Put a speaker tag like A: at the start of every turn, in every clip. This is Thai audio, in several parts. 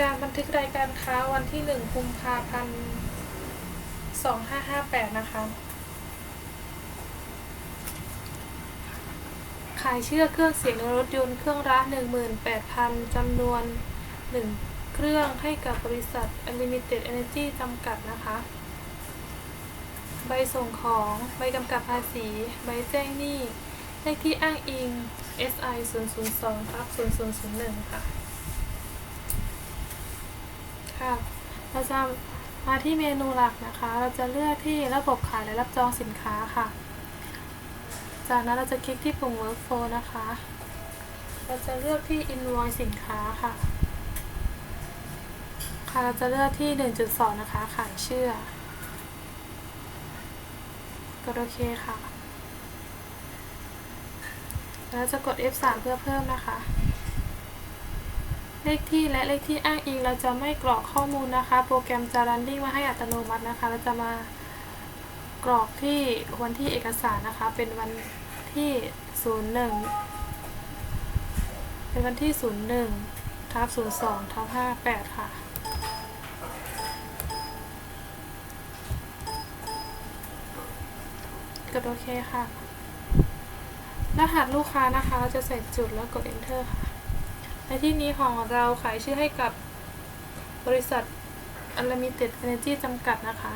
A: การบันทึกรายการค้าวันที่หนึ่งกุมภาพันธ์สองห้าห้าแปดนะคะ ขายเชื่อเครื่องเสียงรถยนต์เครื่องละ18,000จำนวน1เครื่องให้กับบริษัท Unlimited Energy จำกัดนะคะ ใบส่งของ ใบกำกับภาษี ใบแจ้งหนี้ เลขที่อ้างอิง SI 002ทับ0001 ค่ะ ค่ะ เราจะมาที่เมนูหลักนะคะ เราจะเลือกที่ระบบขายและรับจองสินค้าค่ะ จากนั้นเราจะคลิกที่ปุ่ม workflow นะคะ เราจะเลือกที่ invoice สินค้าค่ะ ค่ะ เราจะเลือกที่ 1.2 นะคะ ขายเชื่อกดโอเคค่ะ แล้วจะกด F3 เพื่อเพิ่มนะคะ เลขที่และเลขที่อ้างอิงเราจะไม่กรอกข้อมูลนะคะ โปรแกรมจะ running มาให้อัตโนมัตินะคะ เราจะมากรอกที่วันที่เอกสารนะคะ เป็นวันที่ 01 เป็นวันที่ 01ทับ02ทับ58 ค่ะกดโอเคค่ะ รหัสลูกค้านะคะ เราจะใส่จุดแล้วกด enter ค่ะ ในที่นี้ของเราขายชื่อให้กับบริษัท Unlimited Energy จำกัดนะคะ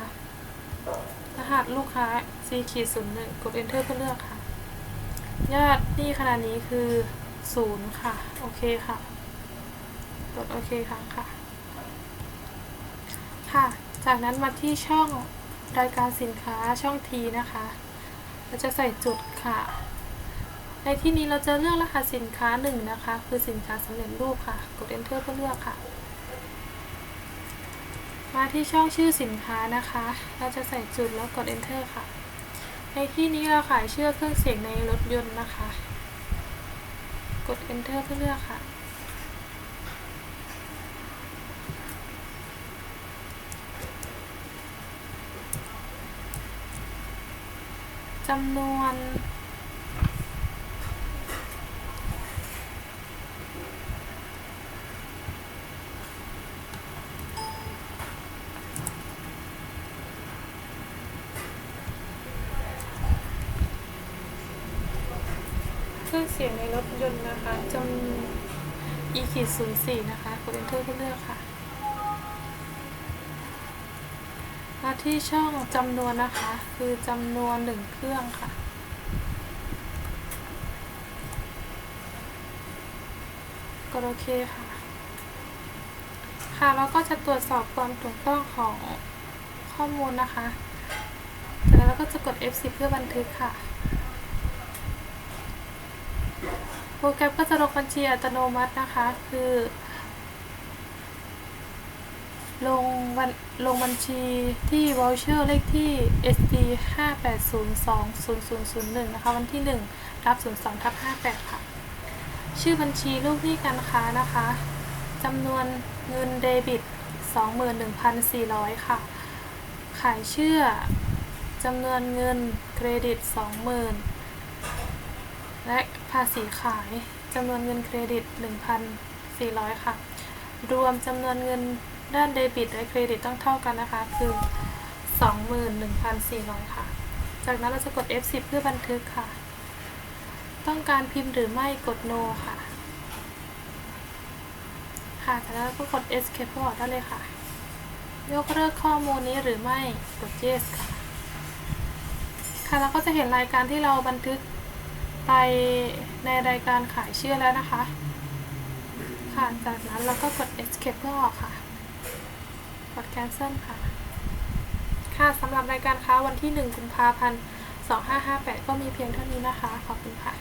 A: รหัสลูกค้า C ขีด01กด enter เพื่อเลือกค่ะ ยอดหนี้ขนาดนี้คือ0ค่ะ โอเคค่ะ กดโอเคค่ะค่ะ ค่ะ จากนั้นมาที่ช่องรายการสินค้าช่อง T นะคะ เราจะใส่จุดค่ะ ในที่นี้เราจะเลือกรหัสสินค้าหนึ่งนะคะ คือสินค้าสำเร็จรูปค่ะ กด enter เพื่อเลือกค่ะ มาที่ช่องชื่อสินค้านะคะ เราจะใส่จุดแล้วกด enter ค่ะ ในที่นี้เราขายเชื่อเครื่องเสียงในรถยนต์นะคะ กด enter เพื่อเลือกค่ะจำนวน เครื่องเสียงในรถยนต์นะคะจำ e ขีดศูนย์สี่นะคะกด enter เพื่อเลือกค่ะมาที่ช่องจำนวนนะคะ คือจำนวนหนึ่งเครื่องค่ะกดโอเคค่ะ ค่ะแล้วก็จะตรวจสอบความถูกต้องของข้อมูลนะคะจากนั้นเราก็จะกด F10 เพื่อบันทึกค่ะ โปรแกรมก็จะลงบัญชีอัตโนมัตินะคะ คือ ลงวันลงบัญชีที่ voucher เลขที่ SD 5802001 นะคะ วันที่ 1 รับ 02ทับ58 ค่ะ ชื่อบัญชีลูกหนี้การค้านะคะจำนวนเงินเดบิต 21,400 ค่ะ ขายเชื่อจำนวนเงินเครดิต 20,000 และภาษีขายจำนวนเงินเครดิต 1,400 ค่ะ รวมจำนวนเงินด้านเดบิตและเครดิตต้องเท่ากันนะคะ คือ 21,400 ค่ะ จากนั้นเราจะกด F10 เพื่อบันทึกค่ะ ต้องการพิมพ์หรือไม่กด no ค่ะ ค่ะจากนั้นก็กด escape เพื่อออกได้เลยค่ะ ยกเลิกข้อมูลนี้หรือไม่กด yes ค่ะ ค่ะแล้วก็จะเห็นรายการที่เราบันทึก ไปในรายการขายเชื่อแล้วนะคะ ค่ะ จากนั้นเราก็กด escape เพื่อออกค่ะ กด cancel ค่ะ ค่ะสำหรับรายการค้าวันที่ 1 กุมภาพันธ์ 2558 ก็มีเพียงเท่านี้นะคะ ขอบคุณค่ะ